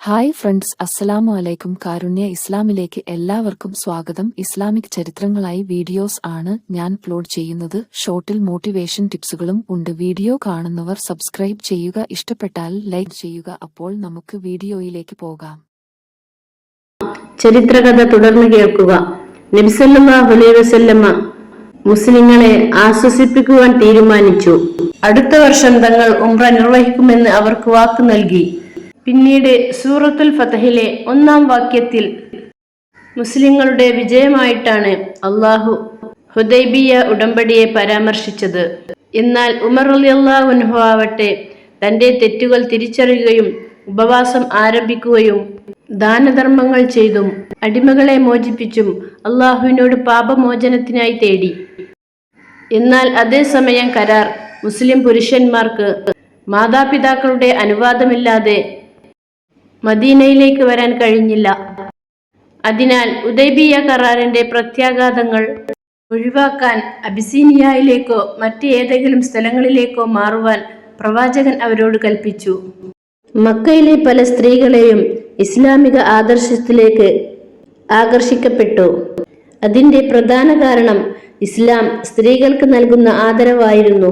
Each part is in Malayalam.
ഹായ് ഫ്രണ്ട്സ് അസ്സലാമു അലൈക്കും. കാരുണ്യ ഇസ്ലാമിലേക്ക് എല്ലാവർക്കും സ്വാഗതം. ഇസ്ലാമിക് ചരിത്രങ്ങളായി വീഡിയോസ് ആണ് ഞാൻ അപ്ലോഡ് ചെയ്യുന്നത്. ഷോർട്ടിൽ മോട്ടിവേഷൻ ടിപ്സുകളും ഉണ്ട്. വീഡിയോ കാണുന്നവർ സബ്സ്ക്രൈബ് ചെയ്യുക. ഇഷ്ടപ്പെട്ടാൽ ലൈക്ക് ചെയ്യുക. അപ്പോൾ നമുക്ക് വീഡിയോയിലേക്ക് പോകാം. ചരിത്രകഥ തുടർന്ന് കേൾക്കുക. നബിസല്ലാഹു അലൈഹി വസല്ലമ മുസ്ലിങ്ങളെ ആശ്വസിപ്പിക്കുവാൻ തീരുമാനിച്ചു. അടുത്ത വർഷം തങ്ങൾ ഉംറ നിർവഹിക്കുമെന്ന് അവർക്ക് വാക്ക് നൽകി. പിന്നീട് സൂറത്തുൽ ഫതഹിലെ ഒന്നാം വാക്യത്തിൽ മുസ്ലിങ്ങളുടെ വിജയമായിട്ടാണ് അള്ളാഹു ഹുദൈബിയ ഉടമ്പടിയെ പരാമർശിച്ചത്. എന്നാൽ ഉമർ അലിയല്ലാഹുൻഹു ആവട്ടെ തന്റെ തെറ്റുകൾ തിരിച്ചറിയുകയും ഉപവാസം ആരംഭിക്കുകയും ദാനധർമ്മങ്ങൾ ചെയ്തും അടിമകളെ മോചിപ്പിച്ചും അള്ളാഹുവിനോട് പാപമോചനത്തിനായി തേടി. എന്നാൽ അതേസമയം കരാർ മുസ്ലിം പുരുഷന്മാർക്ക് മാതാപിതാക്കളുടെ അനുവാദമില്ലാതെ മദീനയിലേക്ക് വരാൻ കഴിഞ്ഞില്ല. അതിനാൽ ഉദൈബിയ കരാറിന്റെ പ്രത്യാഘാതങ്ങൾ ഒഴിവാക്കാൻ അബിസീനിയയിലേക്കോ മറ്റേതെങ്കിലും സ്ഥലങ്ങളിലേക്കോ മാറുവാൻ പ്രവാചകൻ അവരോട് കൽപ്പിച്ചു. മക്കയിലെ പല സ്ത്രീകളെയും ഇസ്ലാമിക ആദർശത്തിലേക്ക് ആകർഷിക്കപ്പെട്ടു. അതിന്റെ പ്രധാന കാരണം ഇസ്ലാം സ്ത്രീകൾക്ക് നൽകുന്ന ആദരവായിരുന്നു.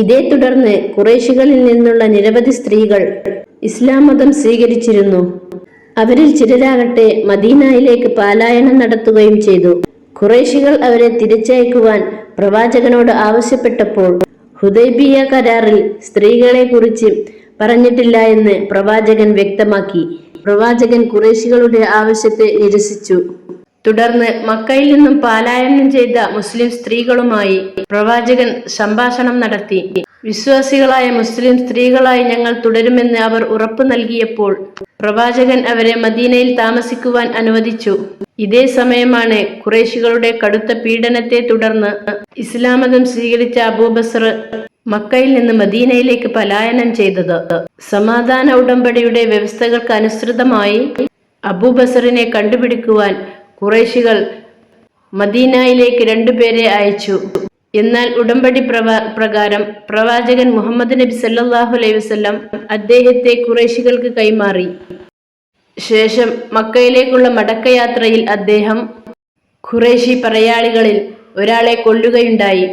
ഇതേ തുടർന്ന് കുറേശികളിൽ നിന്നുള്ള നിരവധി സ്ത്രീകൾ ഇസ്ലാം മതം സ്വീകരിച്ചിരുന്നു. അവരിൽ ചിലരാകട്ടെ മദീനയിലേക്ക് പാലായനം നടത്തുകയും ചെയ്തു. കുറേശികൾ അവരെ തിരിച്ചയക്കുവാൻ പ്രവാചകനോട് ആവശ്യപ്പെട്ടപ്പോൾ ഹുദൈബിയ കരാറിൽ സ്ത്രീകളെ കുറിച്ച് പറഞ്ഞിട്ടില്ല എന്ന് പ്രവാചകൻ വ്യക്തമാക്കി. പ്രവാചകൻ കുറേശികളുടെ ആവശ്യത്തെ നിരസിച്ചു. തുടർന്ന് മക്കയിൽ നിന്നും പാലായനം ചെയ്ത മുസ്ലിം സ്ത്രീകളുമായി പ്രവാചകൻ സംഭാഷണം നടത്തി. വിശ്വാസികളായ മുസ്ലിം സ്ത്രീകളായി ഞങ്ങൾ തുടരുമെന്ന് അവർ ഉറപ്പു നൽകിയപ്പോൾ പ്രവാചകൻ അവരെ മദീനയിൽ താമസിക്കുവാൻ അനുവദിച്ചു. ഇതേ സമയമാണ് കുറേശികളുടെ കടുത്ത പീഡനത്തെ തുടർന്ന് ഇസ്ലാമതം സ്വീകരിച്ച അബൂബസർ മക്കയിൽ നിന്ന് മദീനയിലേക്ക് പലായനം ചെയ്തത്. സമാധാന ഉടമ്പടിയുടെ വ്യവസ്ഥകൾക്ക് അനുസൃതമായി അബൂബസറിനെ കണ്ടുപിടിക്കുവാൻ കുറേശികൾ മദീനയിലേക്ക് രണ്ടുപേരെ അയച്ചു. എന്നാൽ ഉടമ്പടി പ്രകാരം പ്രവാചകൻ മുഹമ്മദ് നബി സല്ലാഹു അലൈഹി വസല്ലം അദ്ദേഹത്തെ കുറേശികൾക്ക് കൈമാറി. ശേഷം മക്കയിലേക്കുള്ള മടക്കയാത്രയിൽ അദ്ദേഹം ഖുറേഷി പറയാളികളിൽ ഒരാളെ കൊല്ലുകയുണ്ടായി.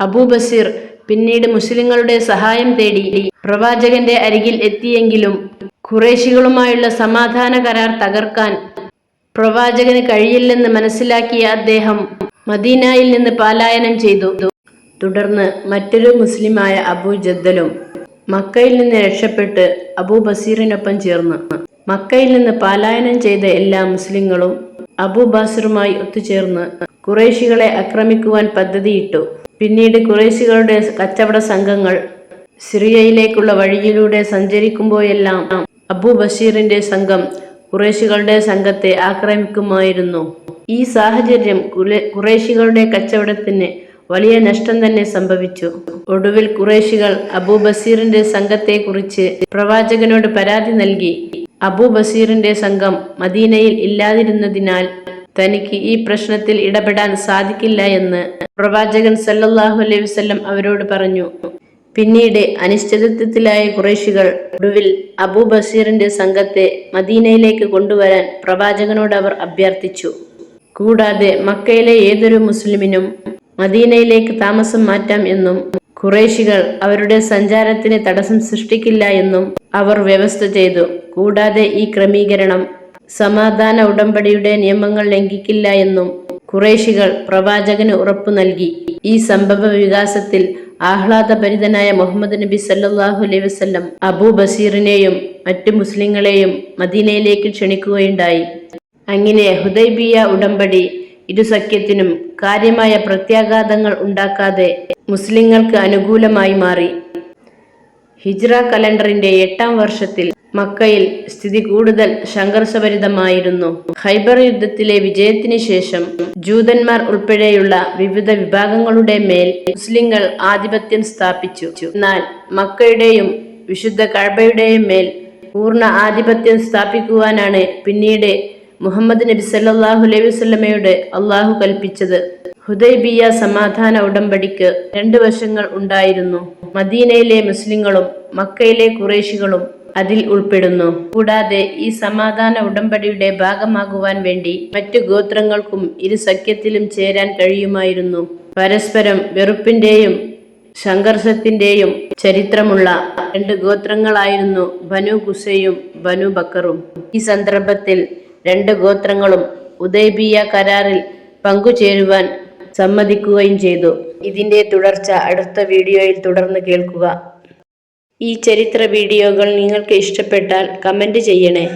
അബൂബസീർ പിന്നീട് മുസ്ലിങ്ങളുടെ സഹായം തേടി പ്രവാചകന്റെ അരികിൽ എത്തിയെങ്കിലും ഖുറേഷികളുമായുള്ള സമാധാന കരാർ തകർക്കാൻ പ്രവാചകന് കഴിയില്ലെന്ന് മനസ്സിലാക്കിയ അദ്ദേഹം മദീനയിൽ നിന്ന് പലായനം ചെയ്തു. തുടർന്ന് മറ്റൊരു മുസ്ലിമായ അബൂ ജദ്ദലും മക്കയിൽ നിന്ന് രക്ഷപ്പെട്ട് അബൂ ബസീറിനൊപ്പം ചേർന്നു. മക്കയിൽ നിന്ന് പലായനം ചെയ്ത എല്ലാ മുസ്ലിങ്ങളും അബൂ ബാസിറുമായി ഒത്തുചേർന്ന് കുറേശികളെ ആക്രമിക്കുവാൻ പദ്ധതിയിട്ടു. പിന്നീട് കുറേശികളുടെ കച്ചവട സംഘങ്ങൾ സിറിയയിലേക്കുള്ള വഴിയിലൂടെ സഞ്ചരിക്കുമ്പോഴെല്ലാം അബൂ ബഷീറിന്റെ സംഘം കുറേശികളുടെ സംഘത്തെ ആക്രമിക്കുമായിരുന്നു. ഈ സാഹചര്യം കുറേശികളുടെ കച്ചവടത്തിന് വലിയ നഷ്ടം തന്നെ സംഭവിച്ചു. ഒടുവിൽ കുറേശികൾ അബൂ ബസീറിന്റെ സംഘത്തെക്കുറിച്ച് പ്രവാചകനോട് പരാതി നൽകി. അബൂ ബസീറിന്റെ സംഘം മദീനയിൽ ഇല്ലാതിരുന്നതിനാൽ തനിക്ക് ഈ പ്രശ്നത്തിൽ ഇടപെടാൻ സാധിക്കില്ല എന്ന് പ്രവാചകൻ സല്ലല്ലാഹു അലൈഹി വസല്ലം അവരോട് പറഞ്ഞു. പിന്നീട് അനിശ്ചിതത്വത്തിലായ കുറേശികൾ ഒടുവിൽ അബൂ ബഷീറിന്റെ സംഘത്തെ മദീനയിലേക്ക് കൊണ്ടുവരാൻ പ്രവാചകനോട് അവർ അഭ്യർത്ഥിച്ചു. കൂടാതെ മക്കയിലെ ഏതൊരു മുസ്ലിമിനും മദീനയിലേക്ക് താമസം മാറ്റാം എന്നും കുറേശികൾ അവരുടെ സഞ്ചാരത്തിന് തടസ്സം സൃഷ്ടിക്കില്ല എന്നും അവർ വ്യവസ്ഥ ചെയ്തു. കൂടാതെ ഈ ക്രമീകരണം സമാധാന ഉടമ്പടിയുടെ നിയമങ്ങൾ ലംഘിക്കില്ല എന്നും കുറേശികൾ പ്രവാചകന് ഉറപ്പു നൽകി. ഈ സംഭവ വികാസത്തിൽ ആഹ്ലാദഭരിതനായ മുഹമ്മദ് നബി സല്ലാഹു അലൈഹി വസ്ലം അബൂ ബസീറിനെയും മറ്റു മുസ്ലിങ്ങളെയും മദീനയിലേക്ക് ക്ഷണിക്കുകയുണ്ടായി. അങ്ങനെ ഹുദൈബിയ ഉടമ്പടി ഇരു സഖ്യത്തിനും കാര്യമായ പ്രത്യാഘാതങ്ങൾ ഉണ്ടാക്കാതെ മുസ്ലിങ്ങൾക്ക് അനുകൂലമായി മാറി. ഹിജ്റ കലണ്ടറിന്റെ എട്ടാം വർഷത്തിൽ മക്കയിൽ സ്ഥിതി കൂടുതൽ സംഘർഷഭരിതമായിരുന്നു ഹൈബർ യുദ്ധത്തിലെ വിജയത്തിന് ശേഷം ജൂതന്മാർ ഉൾപ്പെടെയുള്ള വിവിധ വിഭാഗങ്ങളുടെ മേൽ മുസ്ലിങ്ങൾ ആധിപത്യം സ്ഥാപിച്ചു. എന്നാൽ മക്കയുടെയും വിശുദ്ധ കഴബയുടെയും മേൽ പൂർണ ആധിപത്യം സ്ഥാപിക്കുവാനാണ് പിന്നീട് മുഹമ്മദ് നബി സല്ലാഹു അലൈഹി വസ്ലമയോട് അള്ളാഹു കൽപ്പിച്ചത്. ഹുദൈബിയ സമാധാന ഉടമ്പടിക്ക് രണ്ട് വശങ്ങൾ ഉണ്ടായിരുന്നു. മദീനയിലെ മുസ്ലിങ്ങളും മക്കയിലെ കുറേശികളും അതിൽ ഉൾപ്പെടുന്നു. കൂടാതെ ഈ സമാധാന ഉടമ്പടിയുടെ ഭാഗമാകുവാൻ വേണ്ടി മറ്റു ഗോത്രങ്ങൾക്കും ഇരു സഖ്യത്തിലും ചേരാൻ കഴിയുമായിരുന്നു. പരസ്പരം വെറുപ്പിന്റെയും സംഘർഷത്തിന്റെയും ചരിത്രമുള്ള രണ്ട് ഗോത്രങ്ങളായിരുന്നു ബനു കുസയും ബനു ബക്കറും. ഈ സന്ദർഭത്തിൽ രണ്ട് ഗോത്രങ്ങളും ഉദയബിയ കരാറിൽ പങ്കുചേരുവാൻ സമ്മതിക്കുകയും ചെയ്തു. ഇതിന്റെ തുടർച്ച അടുത്ത വീഡിയോയിൽ തുടർന്ന് കേൾക്കുക. ഈ ചരിത്ര വീഡിയോകൾ നിങ്ങൾക്ക് ഇഷ്ടപ്പെട്ടാൽ കമന്റ് ചെയ്യണേ.